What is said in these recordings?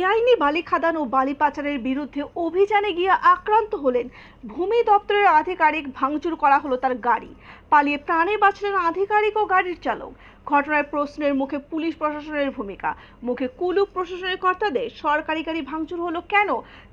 বেআইনি বালি খাদান ও বালি পাচারের বিরুদ্ধে অভিযানে গিয়ে আক্রান্ত হলেন। ভূমি দপ্তরের আধিকারিক ভাঙচুর করা হলো তার গাড়ি। পালিয়ে প্রাণে বাঁচলেন আধিকারিক ও গাড়ির চালক। ঘটনায় প্রশ্নের মুখে পুলিশ প্রশাসনের ভূমিকা। মুখে কুলুপ প্রশাসনের কর্তাদের সরকারি গাড়ি ভাঙচুর হলো কেন?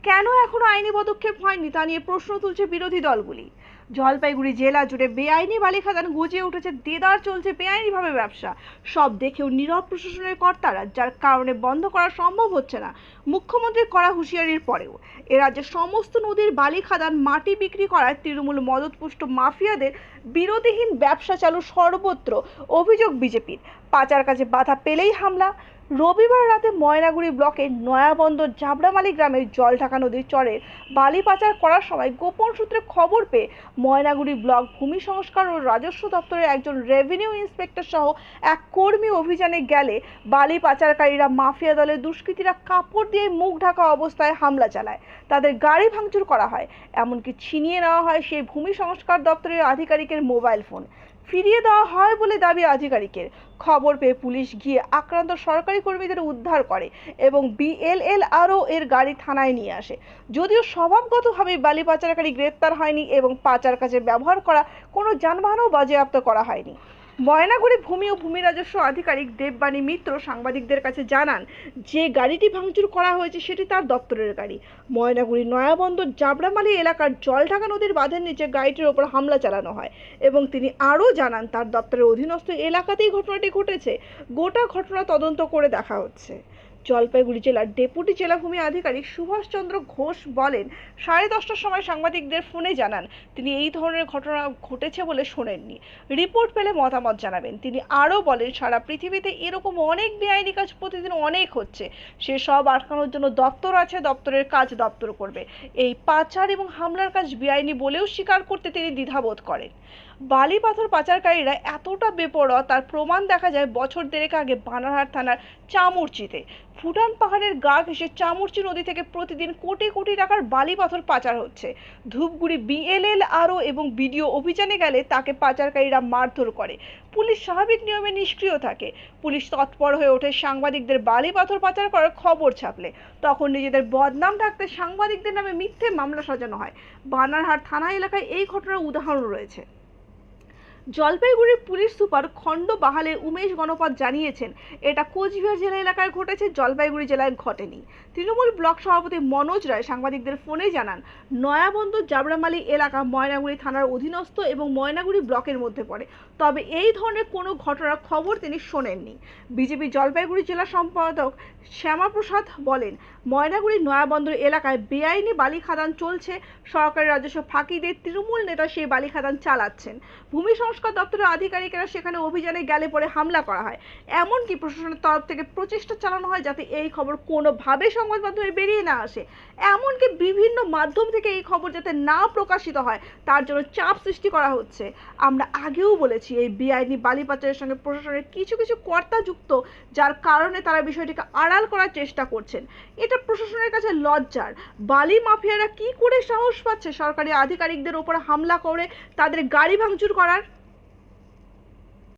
কেন এখনও আইনি পদক্ষেপ হয়নি তা নিয়ে প্রশ্ন তুলছে বিরোধী দলগুলি। জলপাইগুড়ি জেলা জুড়ে বেআইনি বালি খাদান গুজিয়ে উঠেছে, দেদার চলছে বেআইনিভাবে ব্যবসা। সব দেখেও নীরব প্রশাসনের কর্তারা, যার কারণে বন্ধ করা সম্ভব হচ্ছে না, মুখ্যমন্ত্রীর করা হুঁশিয়ারির পরেও। এ রাজ্যে সমস্ত নদীর বালি খাদান মাটি বিক্রি করায় তৃণমূল মদতপুষ্ট মাফিয়াদের বিরোধীহীন ব্যবসা চালু সর্বত্র, অভিযোগ বিজেপির। পাচার কাজে বাধা পেলেই হামলা রবিবার রাতে ময়নাগুড়ি ব্লকের নয়াবন্দর জাবড়ামালি গ্রামের জলঢাকা নদীর চরের বালি পাচার করার সময় গোপন সূত্রে খবর পেয়ে ময়নাগুড়ি ব্লক ভূমি সংস্কার ও রাজস্ব দপ্তরের একজন রেভিনিউ ইন্সপেক্টর সহ এক কর্মী অভিযানে গেলে বালি পাচারকারীরা মাফিয়া দলের দুষ্কৃতীরা কাপড় দিয়ে মুখ ঢাকা অবস্থায় হামলা চালায়। তাদের গাড়ি ভাঙচুর করা হয়। এমনকি ছিনিয়ে নেওয়া হয় সেই ভূমি সংস্কার দপ্তরের আধিকারিকের মোবাইল ফোন। ফিরিয়ে দেওয়া হয় বলে দাবি আধিকারিকের। খবর পেয়ে পুলিশ গিয়ে আক্রান্ত সরকারি কর্মীদের উদ্ধার করে এবং বিএলএলআরও এর গাড়ি থানায় নিয়ে আসে। যদিও স্বভাবগতভাবে বালি পাচারকারী গ্রেপ্তার হয়নি এবং পাচার কাজে ব্যবহার করা কোনো যানবাহনও বাজেয়াপ্ত করা হয়নি। ময়নাগুড়ি ভূমি ও ভূমি রাজস্ব আধিকারিক দেববাণী মিত্র সাংবাদিকদের কাছে জানান, যে গাড়িটি ভাঙচুর করা হয়েছে সেটি তার দপ্তরের গাড়ি। ময়নাগুড়ি নয়াবন্দর জাবড়ামালি এলাকার জলঢাকা নদীর বাঁধের নিচে গাড়িটির ওপর হামলা চালানো হয় এবং তিনি আরও জানান, তার দপ্তরের অধীনস্থ এলাকাতেই ঘটনাটি ঘটেছে। গোটা ঘটনা তদন্ত করে দেখা হচ্ছে। জলপাইগুড়ি জেলার ডেপুটি জেলাভূমি আধিকারিক সুভাষচন্দ্র ঘোষ বলেন, সাড়ে দশটার সময় সাংবাদিকদের ফোনে জানান, তিনি এই ধরনের ঘটনা ঘটেছে বলে শোনেননি। রিপোর্ট পেলে মতামত জানাবেন। তিনি আরও বলেন, সারা পৃথিবীতে এরকম অনেক বেআইনি কাজ প্রতিদিন অনেক হচ্ছে। সে সব আটকানোর জন্য দপ্তর আছে, দপ্তরের কাজ দপ্তর করবে। এই পাচার এবং হামলার কাজ বেআইনি বলেও স্বীকার করতে তিনি দ্বিধাবোধ করেন। বালি পাথর পাচারকারীরা এতটা বেপরোয়া, তার প্রমাণ দেখা যায় বছর দেড়েক আগে বানারহাট থানার চামুরচিতে। ফুটান পাহাড়ের গা ঘেঁষে চামুরচি নদী থেকে প্রতিদিন কোটি কোটি টাকার বালি পাথর পাচার হচ্ছে। ধূপগুড়ি বিএলএল আরও এবং বিডিও অভিযানে গেলে তাকে পাচারকারীরা মারধর করে। পুলিশ স্বাভাবিক নিয়মে নিষ্ক্রিয় থাকে। পুলিশ তৎপর হয়ে ওঠে সাংবাদিকদের বালি পাথর পাচার করার খবর ছাপলে। তখন নিজেদের বদনাম ঢাকতে সাংবাদিকদের নামে মিথ্যে মামলা সাজানো হয়। বানারহাট থানা এলাকায় এই ঘটনার উদাহরণ রয়েছে। জলপাইগুড়ির পুলিশ সুপার খণ্ড বাহালের উমেশ গণপত জানিয়েছেন, এটা কোচবিহার জেলা এলাকায় ঘটেছে, জলপাইগুড়ি জেলায় ঘটেনি। তৃণমূল ব্লক সভাপতি মনোজ রায় সাংবাদিকদের ফোনে জানান, নয়াবন্দর জাবরামালি এলাকা ময়নাগুড়ি থানার অধীনস্থ এবং ময়নাগুড়ি ব্লকের মধ্যে পড়ে। তবে এই ধরনের কোনো ঘটনার খবর তিনি শোনেননি। বিজেপি জলপাইগুড়ি জেলা সম্পাদক শ্যামাপ্রসাদ বলেন, ময়নাগুড়ি নয়াবন্দর এলাকায় বেআইনি বালি খাদান চলছে সরকারি রাজস্ব ফাঁকি দিয়ে তৃণমূল নেতা সেই বালি খাদান চালাচ্ছেন। ভূমি সংস্কার দপ্তরের আধিকারিকেরা সেখানে অভিযানে গেলে পরে হামলা করা হয়। এমনকি প্রশাসনের তরফ থেকে প্রচেষ্টা চালানো হয় যাতে এই খবর কোনোভাবে সংবাদ মাধ্যমে বেরিয়ে না আসে। এমনকি বিভিন্ন মাধ্যম থেকে এই খবর যাতে না প্রকাশিত হয়, তার জন্য চাপ সৃষ্টি করা হচ্ছে। আমরা আগেও বলেছি, এই বেআইনি বালি পাচারের সঙ্গে প্রশাসনের কিছু কিছু কর্তা যুক্ত, যার কারণে তারা বিষয়টিকে আড়াল করার চেষ্টা করছেন। এটা প্রশাসনের কাছে লজ্জার। বালি মাফিয়ারা কি করে সাহস পাচ্ছে সরকারি আধিকারিকদের ওপর হামলা করে তাদের গাড়ি ভাঙচুর করার?